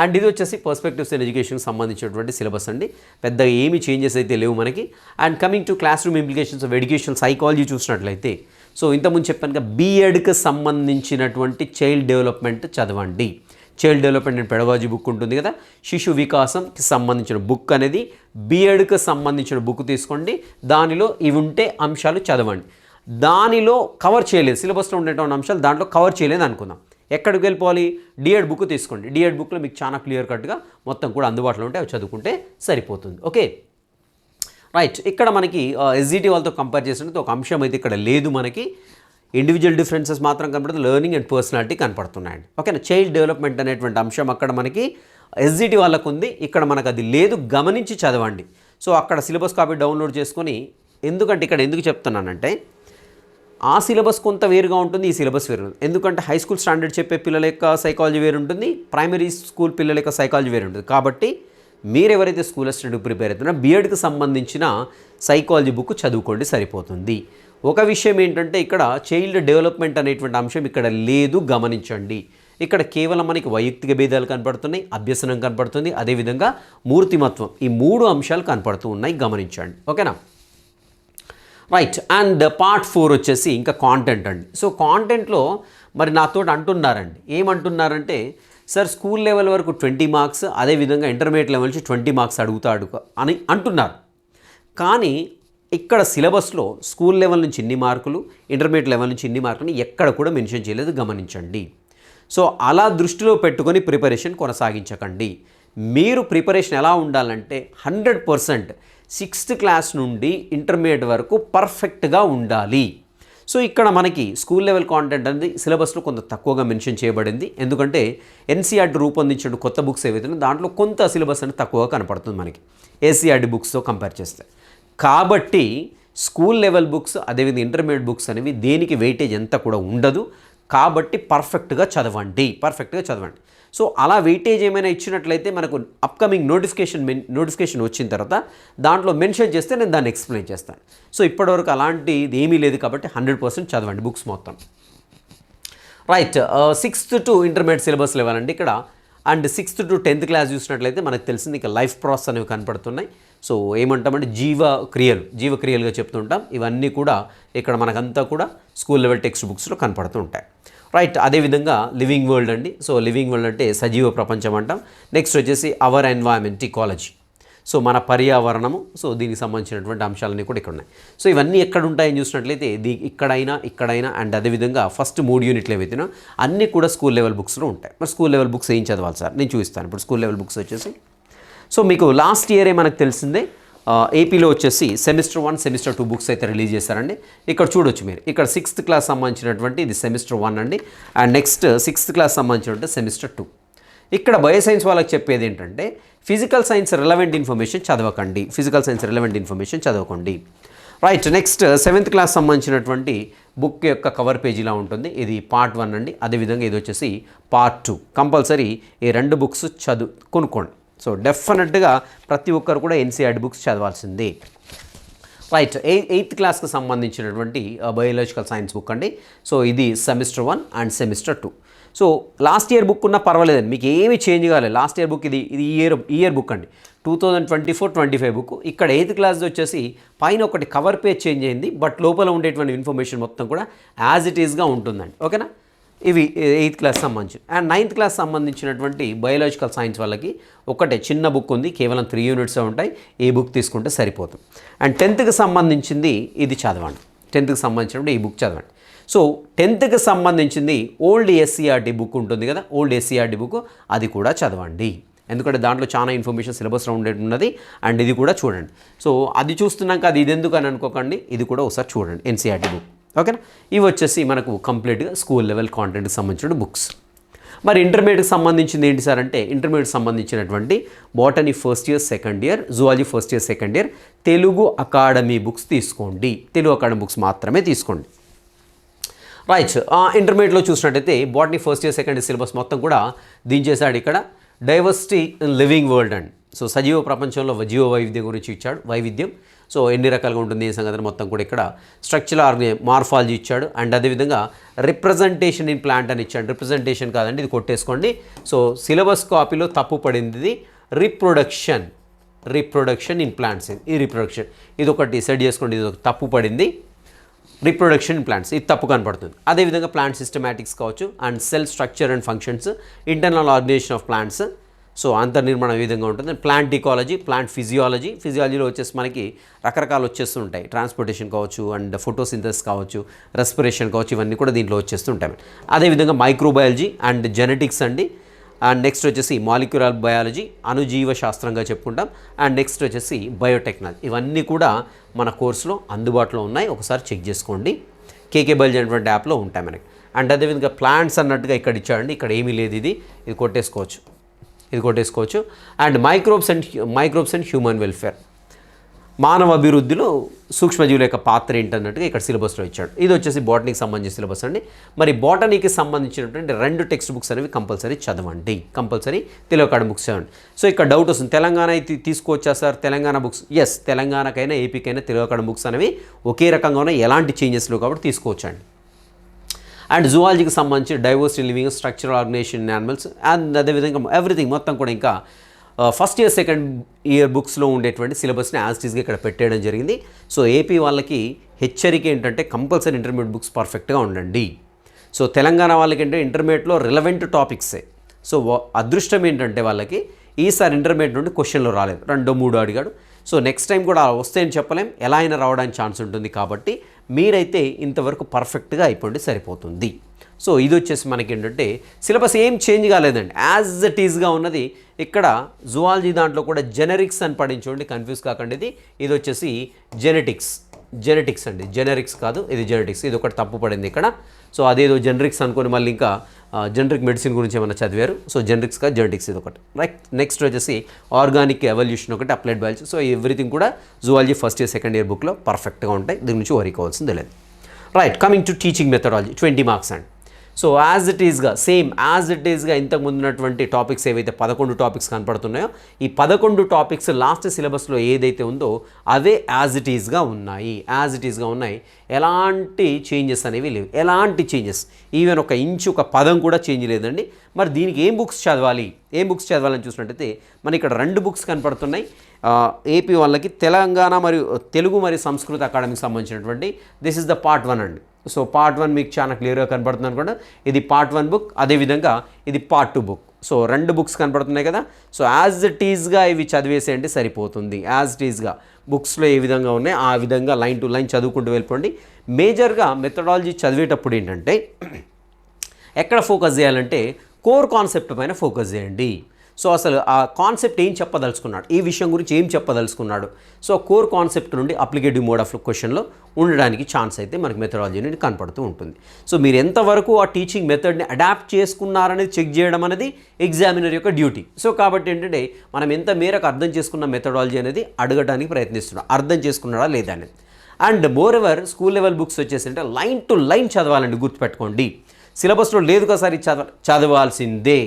అండ్ ఇది వచ్చేసి పర్స్పెక్టివ్స్ అండ్ ఎడ్యుకేషన్కి సంబంధించినటువంటి సిలబస్ అండి. పెద్దగా ఏమి చేంజెస్ అయితే లేవు మనకి. And coming to classroom implications of education psychology చూసినట్లయితే సో ఇంతకుముందు చెప్పాను కదా బీఎడ్కి సంబంధించినటువంటి చైల్డ్ డెవలప్మెంట్ చదవండి. Child development and pedagogy book ఉంటుంది కదా శిశు వికాసంకి సంబంధించిన బుక్ అనేది బీఎడ్కి సంబంధించిన బుక్ తీసుకోండి. దానిలో ఇవి ఉంటే అంశాలు చదవండి. దానిలో కవర్ చేయలేదు. సిలబస్లో ఉండేటువంటి అంశాలు దాంట్లో కవర్ చేయలేదు అనుకుందాం. ఎక్కడికి వెళ్ళిపోవాలి? డిఎడ్ బుక్ తీసుకోండి. డిఎడ్ బుక్లో మీకు చాలా క్లియర్ కట్గా మొత్తం కూడా అందుబాటులో ఉంటే అవి చదువుకుంటే సరిపోతుంది. ఓకే రైట్ ఇక్కడ మనకి ఎస్జిటి వాళ్ళతో కంపేర్ చేసినట్టు ఒక అంశం అయితే ఇక్కడ లేదు మనకి. ఇండివిజువల్ డిఫరెన్సెస్ మాత్రం కనపడుతుంది. లెర్నింగ్ అండ్ పర్సనాలిటీ కనపడుతున్నాయండి. ఓకేనా చైల్డ్ డెవలప్మెంట్ అనేటువంటి అంశం అక్కడ మనకి ఎస్జిటి వాళ్ళకు ఉంది. ఇక్కడ మనకు అది లేదు. గమనించి చదవండి. సో అక్కడ సిలబస్ కాపీ డౌన్లోడ్ చేసుకొని ఎందుకంటే ఇక్కడ ఎందుకు చెప్తున్నానంటే ఆ సిలబస్ కొంత వేరుగా ఉంటుంది ఈ సిలబస్ వేరు. ఎందుకంటే హై స్కూల్ స్టాండర్డ్ చెప్పే పిల్లల యొక్క సైకాలజీ వేరు ఉంటుంది ప్రైమరీ స్కూల్ పిల్లల యొక్క సైకాలజీ వేరు ఉంటుంది కాబట్టి మీరు ఎవరైతే స్కూల్ అసిస్టెంట్ ప్రిపేర్ అవుతున్నారో బీఎడ్కి సంబంధించిన సైకాలజీ బుక్ చదువుకోండి సరిపోతుంది. ఒక విషయం ఏంటంటే ఇక్కడ చైల్డ్ డెవలప్మెంట్ అనేటువంటి అంశం ఇక్కడ లేదు గమనించండి. ఇక్కడ కేవలం మనకి వైయక్తిక భేదాలు కనపడుతున్నాయి అభ్యసనం కనపడుతుంది అదేవిధంగా మూర్తిమత్వం ఈ మూడు అంశాలు కనపడుతూ ఉన్నాయి గమనించండి. ఓకేనా? రైట్ అండ్ పార్ట్ ఫోర్ వచ్చేసి ఇంకా కాంటెంట్ అండి. సో కాంటెంట్లో మరి నాతో అంటున్నారండి. ఏమంటున్నారంటే సార్ స్కూల్ లెవెల్ వరకు ట్వంటీ మార్క్స్ అదేవిధంగా ఇంటర్మీడియట్ లెవెల్ నుంచి ట్వంటీ మార్క్స్ అడుగుతాడు అని అంటున్నారు. కానీ ఇక్కడ సిలబస్లో స్కూల్ లెవెల్ నుంచి ఇన్ని మార్కులు ఇంటర్మీడియట్ లెవెల్ నుంచి ఇన్ని మార్కులు ఎక్కడ కూడా మెన్షన్ చేయలేదు గమనించండి. సో అలా దృష్టిలో పెట్టుకొని ప్రిపరేషన్ కొనసాగించకండి. మీరు ప్రిపరేషన్ ఎలా ఉండాలంటే హండ్రెడ్ పర్సెంట్ సిక్స్త్ క్లాస్ నుండి ఇంటర్మీడియట్ వరకు పర్ఫెక్ట్గా ఉండాలి. సో ఇక్కడ మనకి స్కూల్ లెవెల్ కాంటెంట్ అనేది సిలబస్లో కొంత తక్కువగా మెన్షన్ చేయబడింది. ఎందుకంటే ఎన్సీఆర్టీ రూపొందించిన కొత్త బుక్స్ ఏవైతే దాంట్లో కొంత సిలబస్ అనేది తక్కువగా కనపడుతుంది మనకి. ఏసీఆర్టీ బుక్స్తో కంపేర్ చేస్తే. కాబట్టి స్కూల్ లెవెల్ బుక్స్ అదేవిధంగా ఇంటర్మీడియట్ బుక్స్ అనేవి దేనికి వెయిటేజ్ ఎంత కూడా ఉండదు. కాబట్టి పర్ఫెక్ట్గా చదవండి. పర్ఫెక్ట్గా చదవండి. సో అలా వెయిటేజ్ ఏమైనా ఇచ్చినట్లయితే మనకు అప్కమింగ్ నోటిఫికేషన్ మెన్ నోటిఫికేషన్ వచ్చిన తర్వాత దాంట్లో మెన్షన్ చేస్తే నేను దాన్ని ఎక్స్ప్లెయిన్ చేస్తాను. సో ఇప్పటివరకు అలాంటిది ఏమీ లేదు కాబట్టి హండ్రెడ్ పర్సెంట్ చదవండి బుక్స్ మొత్తం. Right sixth to intermediate syllabus level అండి ఇక్కడ. And sixth to tenth class చూసినట్లయితే మనకు తెలిసింది ఇక లైఫ్ ప్రాసెస్ అనేవి కనపడుతున్నాయి. సో ఏమంటామంటే జీవ క్రియలు జీవ క్రియలుగా చెప్తుంటాం. ఇవన్నీ కూడా ఇక్కడ మనకంతా కూడా స్కూల్ లెవెల్ టెక్స్ట్ బుక్స్లో కనపడుతూ ఉంటాయి. రైట్ అదేవిధంగా లివింగ్ వరల్డ్ అండి. సో లివింగ్ వరల్డ్ అంటే సజీవ ప్రపంచం అంటాం. నెక్స్ట్ వచ్చేసి అవర్ ఎన్వైరన్మెంట్ ఇకాలజీ సో మన పర్యావరణము సో దీనికి సంబంధించినటువంటి అంశాలన్నీ కూడా ఇక్కడ ఉన్నాయి సో ఇవన్నీ ఎక్కడ ఉంటాయని చూసినట్లయితే దీ ఇక్కడైనా ఇక్కడైనా అండ్ అదేవిధంగా ఫస్ట్ మూడు యూనిట్లు ఏవైతేనో అన్నీ కూడా స్కూల్ లెవెల్ బుక్స్లో ఉంటాయి. మరి స్కూల్ లెవెల్ బుక్స్ ఏం చదవాలి సార్? నేను చూపిస్తాను. ఇప్పుడు స్కూల్ లెవెల్ బుక్స్ వచ్చేసి సో మీకు లాస్ట్ ఇయరే మనకు తెలిసిందే ఏపీలో వచ్చేసి semester one semester two books అయితే రిలీజ్ చేశారండి. ఇక్కడ చూడొచ్చు మీరు. ఇక్కడ సిక్స్త్ క్లాస్ సంబంధించినటువంటి ఇది సెమిస్టర్ వన్ అండి. అండ్ నెక్స్ట్ సిక్స్త్ క్లాస్ సంబంధించినటువంటి సెమిస్టర్ టూ. ఇక్కడ బయోసైన్స్ వాళ్ళకి చెప్పేది ఏంటంటే ఫిజికల్ సైన్స్ రిలవెంట్ ఇన్ఫర్మేషన్ చదవకండి. ఫిజికల్ సైన్స్ రిలవెంట్ ఇన్ఫర్మేషన్ చదవకండి. రైట్ నెక్స్ట్ సెవెంత్ క్లాస్ సంబంధించినటువంటి బుక్ యొక్క కవర్ పేజీలా ఉంటుంది. ఇది పార్ట్ వన్ అండి. అదేవిధంగా ఇది వచ్చేసి పార్ట్ టూ. కంపల్సరీ ఈ రెండు బుక్స్ చదువు కొనుక్కోండి. సో డెఫినెట్గా ప్రతి ఒక్కరు కూడా ఎన్సీఆర్టీ బుక్స్ చదవాల్సిందే. రైట్ ఎయిత్ క్లాస్కి సంబంధించినటువంటి బయోలాజికల్ సైన్స్ బుక్ అండి. సో ఇది semester one and semester two so last year book ఉన్నా పర్వాలేదండి. మీకు ఏమి చేంజ్ కాలేదు. లాస్ట్ ఇయర్ బుక్ ఇది ఇది ఇయర్ ఇయర్ బుక్ అండి two thousand twenty four twenty five book ఇక్కడ ఎయిత్ క్లాస్ వచ్చేసి పైన ఒకటి కవర్ పేజ్ చేంజ్ అయింది. బట్ లోపల ఉండేటువంటి ఇన్ఫర్మేషన్ మొత్తం కూడా యాజ్ ఇట్ ఈస్గా ఉంటుందండి. ఓకేనా ఇవి ఎయిత్ క్లాస్ సంబంధించి. అండ్ నైన్త్ క్లాస్ సంబంధించినటువంటి బయోలాజికల్ సైన్స్ వాళ్ళకి ఒకటే చిన్న బుక్ ఉంది కేవలం త్రీ యూనిట్స్ ఉంటాయి ఈ బుక్ తీసుకుంటే సరిపోతుంది అండ్ టెన్త్కి సంబంధించింది ఇది చదవండి. టెన్త్కి సంబంధించినప్పుడు ఈ బుక్ చదవండి. సో టెన్త్కి సంబంధించింది ఓల్డ్ ఎస్సీఆర్టీ బుక్ ఉంటుంది కదా ఓల్డ్ ఎస్సీఆర్టీ బుక్ అది కూడా చదవండి. ఎందుకంటే దాంట్లో చాలా ఇన్ఫర్మేషన్ సిలబస్లో ఉండేది ఉన్నది అండ్ ఇది కూడా చూడండి. సో అది చూస్తున్నాక అది ఇది ఎందుకు అని అనుకోకండి ఇది కూడా ఒకసారి చూడండి ఎన్సీఆర్టీ బుక్. ఓకేనా? ఇవి వచ్చేసి మనకు కంప్లీట్గా స్కూల్ లెవెల్ కాంటెంట్కి సంబంధించిన బుక్స్ మరి ఇంటర్మీడియట్కి సంబంధించింది ఏంటి సార్ అంటే ఇంటర్మీడియట్ సంబంధించినటువంటి botany first year second year zoology first year second year Telugu academy books తీసుకోండి. తెలుగు అకాడమీ బుక్స్ మాత్రమే తీసుకోండి. రైట్ ఇంటర్మీడియట్లో చూసినట్టయితే botany first year second year syllabus మొత్తం కూడా దించేశాడు ఇక్కడ. Diversity in living world and. So సజీవ ప్రపంచంలో జీవ వైవిధ్యం గురించి ఇచ్చాడు వైవిధ్యం. సో ఎన్ని రకాలుగా ఉంటుంది ఈ సంగతి మొత్తం కూడా ఇక్కడ స్ట్రక్చరల్ ఆర్గనే మార్ఫాలజీ ఇచ్చాడు. అండ్ అదేవిధంగా రిప్రజెంటేషన్ ఇన్ ప్లాంట్ అని ఇచ్చాడు. రిప్రజెంటేషన్ కాదండి ఇది కొట్టేసుకోండి. సో సిలబస్ కాపీలో తప్పు పడింది ఇది రిప్రొడక్షన్. Reproduction in plants. ఈ రిప్రొడక్షన్. ఇది ఒకటి సెట్ చేసుకోండి ఇది ఒక తప్పు పడింది. Reproduction plants. ఇది తప్పు కనపడుతుంది. అదేవిధంగా ప్లాంట్ సిస్టమాటిక్స్ కావచ్చు and cell structure and functions internal organisation of plants. So అంతర్నిర్మాణం ఏ విధంగా ఉంటుంది? ప్లాంట్ ఇకాలజీ ప్లాంట్ ఫిజియాలజీ ఫిజియాలజీలో వచ్చేసి మనకి రకరకాలు వచ్చేస్తుంటాయి. ట్రాన్స్పోర్టేషన్ కావచ్చు అండ్ ఫోటోసింథసిస్ కావచ్చు రెస్పిరేషన్ కావచ్చు ఇవన్నీ కూడా దీంట్లో వచ్చేస్తుంటాయి. అదేవిధంగా మైక్రోబయాలజీ అండ్ జెనెటిక్స్ అండి. అండ్ నెక్స్ట్ వచ్చేసి మాలిక్యులర్ బయాలజీ అణుజీవ శాస్త్రంగా చెప్పుకుంటాం. అండ్ నెక్స్ట్ వచ్చేసి బయోటెక్నాలజీ ఇవన్నీ కూడా మన కోర్సులో అందుబాటులో ఉన్నాయి. ఒకసారి చెక్ చేసుకోండి. కేకే బయాలజీ అనేటువంటి యాప్లో ఉంటాయి మనకి. అండ్ అదేవిధంగా ప్లాంట్స్ అన్నట్టుగా ఇక్కడ ఇచ్చాడండి. ఇక్కడ ఏమీ లేదు ఇది. ఇది కొట్టేసుకోవచ్చు. ఇది కొట్టేసుకోవచ్చు. And microbes and microbes and human welfare మానవ అభివృద్ధిలో సూక్ష్మజీవుల యొక్క పాత్ర ఏంటన్నట్టుగా ఇక్కడ సిలబస్లో ఇచ్చాడు. ఇది వచ్చేసి బాటనీకి సంబంధించిన సిలబస్ అండి. మరి బాటనీకి సంబంధించినటువంటి రెండు టెక్స్ట్ బుక్స్ అనేవి కంపల్సరీ చదవండి. కంపల్సరీ తెలుగు కాడ బుక్స్ చదవండి. సో ఇక్కడ డౌట్ వస్తుంది. తెలంగాణ అయితే తీసుకొచ్చా సార్? తెలంగాణ బుక్స్ ఎస్ తెలంగాణకైనా ఏపీకైనా తెలుగు కాడ బుక్స్ అనేవి ఒకే రకంగా ఉన్నాయి. ఎలాంటి చేంజెస్ లేవు కాబట్టి తీసుకోవచ్చండి. అండ్ జువాలజీకి సంబంధించి diversity living structural organisation animals and అదేవిధంగా ఎవ్రీథింగ్ మొత్తం కూడా ఇంకా ఫస్ట్ ఇయర్ సెకండ్ ఇయర్ బుక్స్లో ఉండేటువంటి సిలబస్ని యాజ్టీస్గా ఇక్కడ పెట్టేయడం జరిగింది. సో ఏపీ వాళ్ళకి హెచ్చరిక ఏంటంటే కంపల్సరీ ఇంటర్మీడియట్ బుక్స్ పర్ఫెక్ట్గా ఉండండి. సో తెలంగాణ వాళ్ళకి అంటే ఇంటర్మీడియట్లో రిలవెంట్ టాపిక్సే. సో అదృష్టం ఏంటంటే వాళ్ళకి ఈసారి ఇంటర్మీడియట్ నుండి క్వశ్చన్లు రాలేదు. రెండో మూడో అడిగాడు. సో నెక్స్ట్ టైం కూడా వస్తే అని చెప్పలేం. ఎలా అయినా రావడానికి ఛాన్స్ ఉంటుంది కాబట్టి మీరైతే ఇంతవరకు పర్ఫెక్ట్గా అయిపోండి సరిపోతుంది. సో ఇది వచ్చేసి మనకి ఏంటంటే సిలబస్ ఏం చేంజ్ కాలేదండి. యాజ్ ఇట్ ఈజ్గా ఉన్నది ఇక్కడ జువాలజీ దాంట్లో కూడా జెనరిక్స్ అని పడించండి కన్ఫ్యూజ్ కాకండి ఇది. ఇది వచ్చేసి జెనెటిక్స్ జెనెటిక్స్ అండి. జెనరిక్స్ కాదు ఇది జెనెటిక్స్ ఇది ఒకటి తప్పు పడింది ఇక్కడ. సో అదేదో జెనరిక్స్ అనుకొని మళ్ళీ ఇంకా జెనరిక్ మెడిసిన్ గురించి ఏమైనా చదివారు? సో జెనరిక్స్గా కాదు జెనెటిక్స్ ఇది ఒకటి. రైట్ నెక్స్ట్ వచ్చేసి ఆర్గానిక్ ఎవల్యూషన్ ఒకటి అప్లైడ్ బయాలజీ సో ఎవ్రీథింగ్ కూడా zoology first year second year బుక్లో పర్ఫెక్ట్గా ఉంటాయి. దీని నుంచి వరీ లేదు. Right coming to teaching methodology twenty marks and so as it ఈస్గా సేమ్ యాజ్ ఇట్ ఈస్గా ఇంతకు ముందున్నటువంటి టాపిక్స్ ఏవైతే పదకొండు టాపిక్స్ కనపడుతున్నాయో ఈ పదకొండు టాపిక్స్ లాస్ట్ సిలబస్లో ఏదైతే ఉందో అదే యాజ్ ఇట్ ఈస్గా ఉన్నాయి. యాజ్ ఇట్ ఈస్గా ఉన్నాయి. ఎలాంటి చేంజెస్ అనేవి లేవు. ఎలాంటి చేంజెస్ ఈవెన్ ఒక ఇంచు ఒక పదం కూడా చేంజ్ లేదండి. మరి దీనికి ఏం బుక్స్ చదవాలి? ఏం బుక్స్ చదవాలని చూసినట్టయితే మన ఇక్కడ రెండు బుక్స్ కనపడుతున్నాయి. ఏపీ వాళ్ళకి తెలంగాణ మరియు తెలుగు మరియు సంస్కృత అకాడమీకి సంబంధించినటువంటి this is the part one అండి. సో పార్ట్ వన్ మీకు చాలా క్లియర్గా కనబడుతుంది అనుకోండి. ఇది పార్ట్ వన్ బుక్ అదేవిధంగా ఇది పార్ట్ టూ బుక్. సో రెండు బుక్స్ కనపడుతున్నాయి కదా. సో యాజ్ టీజ్గా ఈజ్గా ఇవి చదివేసేయండి సరిపోతుంది. యాజ్ టీజ్గా బుక్స్లో ఏ విధంగా ఉన్నాయి ఆ విధంగా లైన్ టు లైన్ చదువుకుంటూ వెళ్ళిపోండి. మేజర్గా మెథడాలజీ చదివేటప్పుడు ఏంటంటే ఎక్కడ ఫోకస్ చేయాలంటే కోర్ కాన్సెప్ట్ పైన ఫోకస్ చేయండి. సో అసలు ఆ కాన్సెప్ట్ ఏం చెప్పదలుచుకున్నాడు? ఈ విషయం గురించి ఏం చెప్పదలుచుకున్నాడు? సో కోర్ కాన్సెప్ట్ నుండి అప్లికేటివ్ మోడ్ ఆఫ్ క్వశ్చన్లో ఉండడానికి ఛాన్స్ అయితే మనకి మెథడాలజీ నుండి కనపడుతూ ఉంటుంది. సో మీరు ఎంతవరకు ఆ టీచింగ్ మెథడ్ని అడాప్ట్ చేసుకున్నారనేది చెక్ చేయడం అనేది ఎగ్జామినర్ యొక్క డ్యూటీ సో కాబట్టి ఏంటంటే మనం ఎంత మేరకు అర్థం చేసుకున్న మెథడాలజీ అనేది అడగడానికి ప్రయత్నిస్తున్నాం. అర్థం చేసుకున్నాడా లేదా అనేది. And moreover school level books వచ్చేసి అంటే లైన్ టు లైన్ చదవాలండి గుర్తుపెట్టుకోండి. సిలబస్లో లేదు ఒకసారి చదవ చదవాల్సిందే.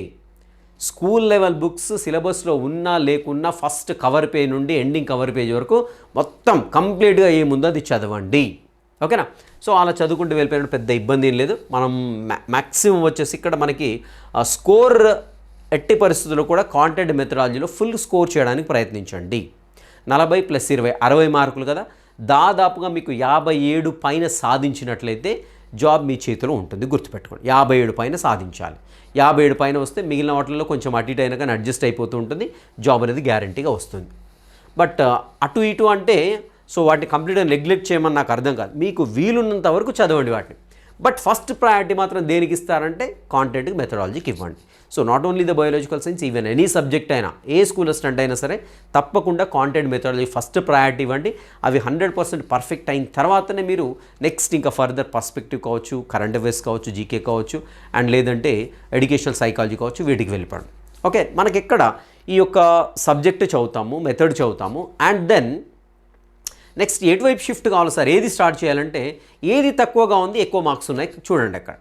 స్కూల్ లెవెల్ బుక్స్ సిలబస్లో ఉన్నా లేకున్నా ఫస్ట్ కవర్ పేజ్ నుండి ఎండింగ్ కవర్ పేజ్ వరకు మొత్తం కంప్లీట్గా ఏముందో అది చదవండి. ఓకేనా? సో అలా చదువుకుంటూ వెళ్ళిపోయిన పెద్ద ఇబ్బంది ఏం లేదు. మనం మ్యాక్సిమం వచ్చేసి ఇక్కడ మనకి స్కోర్ ఎట్టి పరిస్థితుల్లో కూడా కాంటెంట్ మెథడాలజీలో ఫుల్ స్కోర్ చేయడానికి ప్రయత్నించండి. నలభై ప్లస్ ఇరవై అరవై మార్కులు కదా? దాదాపుగా మీకు యాభై ఏడు పైన సాధించినట్లయితే జాబ్ మీ చేతిలో ఉంటుంది. గుర్తుపెట్టుకోండి. యాభై ఏడు పైన సాధించాలి. యాభై ఏడు పైన వస్తే మిగిలిన వాటిల్లో కొంచెం అటు ఇటు అయినా కానీ అడ్జస్ట్ అయిపోతూ ఉంటుంది. జాబ్ అనేది గ్యారంటీగా వస్తుంది. బట్ uh, అటు ఇటు అంటే సో వాటిని కంప్లీట్గా నెగ్లెక్ట్ చేయమని నాకు అర్థం కాదు. మీకు వీలున్నంత వరకు చదవండి వాటిని. బట్ ఫస్ట్ ప్రయారిటీ మాత్రం దేనికి ఇస్తారంటే కాంటెంట్కి మెథడాలజీకి ఇవ్వండి. So not only the biological science even any subject అయినా ఏ స్కూల్ అసిస్టెంట్ అయినా సరే తప్పకుండా కాంటెంట్ మెథడాలజీ ఫస్ట్ ప్రయారిటీ ఇవ్వండి. అవి హండ్రెడ్ పర్సెంట్ పర్ఫెక్ట్ అయిన తర్వాతనే మీరు నెక్స్ట్ ఇంకా ఫర్దర్ పర్స్పెక్టివ్ కావచ్చు కరెంట్ అఫేర్స్ కావచ్చు జీకే కావచ్చు అండ్ లేదంటే ఎడ్యుకేషనల్ సైకాలజీ కావచ్చు వీటికి వెళ్ళిపోండి. ఓకే మనకి ఎక్కడ ఈ యొక్క సబ్జెక్ట్ చదువుతాము మెథడ్ చదువుతాము అండ్ దెన్ నెక్స్ట్ ఎటువైపు షిఫ్ట్ కావాలి సార్? ఏది స్టార్ట్ చేయాలంటే ఏది తక్కువగా ఉంది ఎక్కువ మార్క్స్ ఉన్నాయి చూడండి అక్కడ.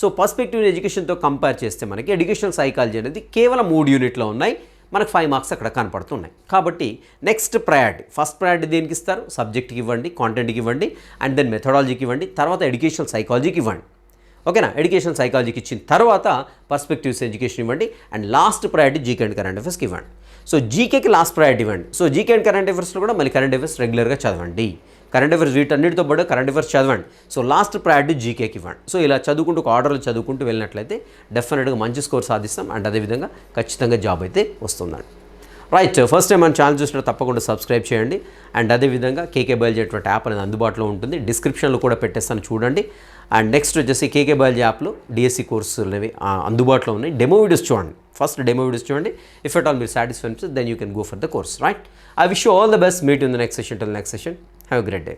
సో పర్స్పెక్టివ్ ఎడ్యుకేషన్తో కంపేర్ చేస్తే మనకి ఎడ్యుకేషనల్ సైకాలజీ అనేది కేవలం మూడు యూనిట్లో ఉన్నాయి మనకు ఫైవ్ మార్క్స్ అక్కడ కనపడుతున్నాయి. కాబట్టి నెక్స్ట్ ప్రయారిటీ ఫస్ట్ ప్రయారిటీ దేనికి ఇస్తారు? సబ్జెక్ట్కి ఇవ్వండి కాంటెంట్కి ఇవ్వండి అండ్ దెన్ మెథడాలజీకి ఇవ్వండి తర్వాత ఎడ్యుకేషనల్ సైకాలజీకి ఇవ్వండి. ఓకేనా? ఎడ్యుకేషన్ సైకాలజీకి ఇచ్చిన తర్వాత పర్స్పెక్టివ్స్ ఎడ్యుకేషన్ ఇవ్వండి. And last priority GK and current అఫేర్స్కి ఇవ్వండి. సో జీకేకి లాస్ట్ ప్రయారిటీ ఇవ్వండి. సో జీకే అండ్ కరెంట్ అఫేర్స్లో కూడా మళ్ళీ కరెంట్ అఫేర్స్ రెగ్యులర్గా చదవండి. కరెంట్ అఫేర్స్ వీటన్నిటితో పాటు కరెంట్ అఫేర్స్ చదవండి. సో లాస్ట్ ప్రయారిటీ జీకేకి ఇవ్వండి. సో ఇలా చదువుకుంటూ ఒక ఆర్డర్లు చదువుకుంటూ వెళ్ళినట్లయితే డెఫినెట్గా మంచి స్కోర్ సాధిస్తాం. అండ్ అదేవిధంగా ఖచ్చితంగా జాబ్ అయితే వస్తుందండి. రైట్ ఫస్ట్ టైం మన ఛానల్ చూసినా తప్పకుండా సబ్స్క్రైబ్ చేయండి. అండ్ అదేవిధంగా కేకే బయలుదేరేటువంటి యాప్ అనేది అందుబాటులో ఉంటుంది. డిస్క్రిప్షన్లో కూడా పెట్టేస్తాను చూడండి. అండ్ నెక్స్ట్ వచ్చేసి కేకే బయాలజీ యాప్లో డిఎస్సి కోర్సులు అనేవి అందుబాటులో ఉన్నాయి. డెమో వీడియోస్ చూడండి. ఫస్ట్ డెమో వీడియోస్ చూడండి. ఇఫ్ ఎట్ ఆల్ మీరు satisfy then you can go for the course right I wish all the best meet in the next session till next session have great day